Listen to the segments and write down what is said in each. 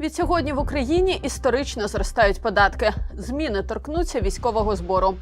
Відсьогодні в Україні історично зростають податки. Зміни торкнуться військового збору.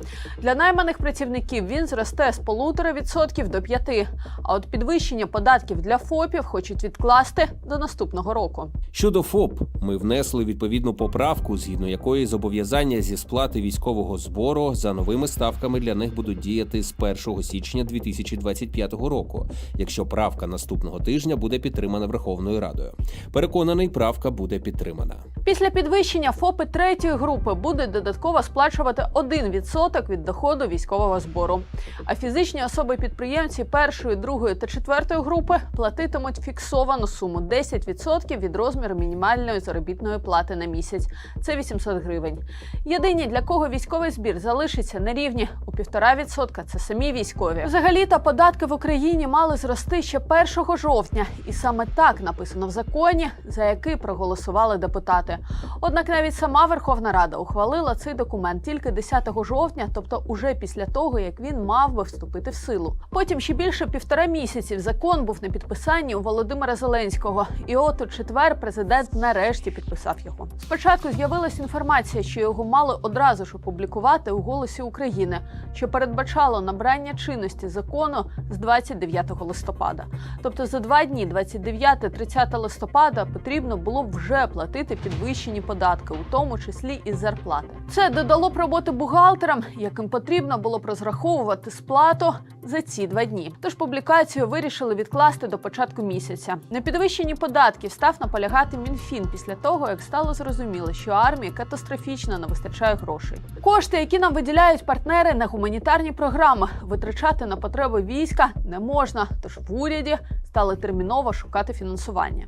Для найманих працівників він зросте з 1,5% до 5%. А от підвищення податків для ФОПів хочуть відкласти до наступного року. Щодо ФОП, ми внесли відповідну поправку, згідно якої зобов'язання зі сплати військового збору за новими ставками для них будуть діяти з 1 січня 2025 року, якщо правка наступного тижня буде підтримана Верховною Радою. Переконаний, правка буде підтримана. Після підвищення ФОПи третьої групи будуть додатково сплачувати 1% від доходу військового збору. А фізичні особи-підприємці першої, другої та четвертої групи платитимуть фіксовану суму 10% від розміру мінімальної заробітної плати на місяць. Це 800 гривень. Єдині, для кого військовий збір залишиться на рівні у 1,5% – це самі військові. Взагалі та податки в Україні мали зрости ще 1 жовтня, і саме так написано в законі, за який проголосували депутати. Однак навіть сама Верховна Рада ухвалила цей документ тільки 10 жовтня, тобто уже після того, як він мав би вступити в силу. Потім ще більше півтора місяців закон був на підписанні у Володимира Зеленського, і от у четвер президент нарешті підписав його. Спочатку з'явилася інформація, що його мали одразу ж опублікувати у Голосі України, що передбачало набрання чинності закону з 29 листопада. Тобто за два дні, 29-30 листопада, потрібно було б платити підвищені податки, у тому числі і зарплати. Це додало б роботи бухгалтерам, яким потрібно було б розраховувати сплату за ці два дні. Тож публікацію вирішили відкласти до початку місяця. На підвищенні податків став наполягати Мінфін після того, як стало зрозуміло, що армії катастрофічно не вистачає грошей. Кошти, які нам виділяють партнери на гуманітарні програми, витрачати на потреби війська не можна. Тож в уряді стали терміново шукати фінансування.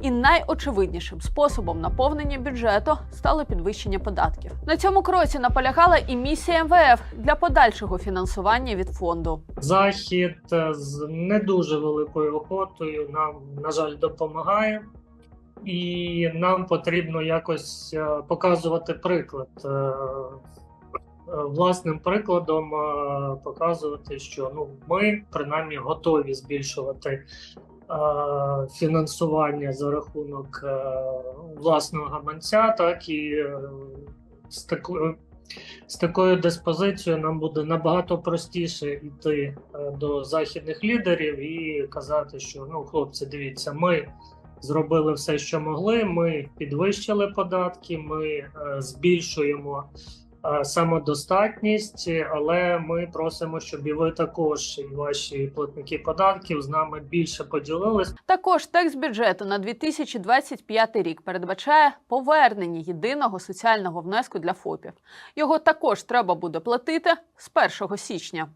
І найочевиднішим способом наповнення бюджету стало підвищення податків. На цьому кроці наполягала і місія МВФ для подальшого фінансування від фонду. Захід е, з не дуже великою охотою нам, на жаль, допомагає, і нам потрібно якось е, показувати приклад. е, Власним прикладом показувати, що ну ми принаймні готові збільшувати фінансування за рахунок е, власного гаманця, так і е, з такою з такою диспозицією нам буде набагато простіше йти е, до західних лідерів і казати, що ну, хлопці, дивіться, ми зробили все, що могли. Ми підвищили податки, ми е, збільшуємо е, самодостатність, але ми просимо, щоб і ви також, і ваші платники податків з нами більше поділились. Також текст бюджету на 2025 рік передбачає повернення єдиного соціального внеску для ФОПів. Його також треба буде платити з 1 січня.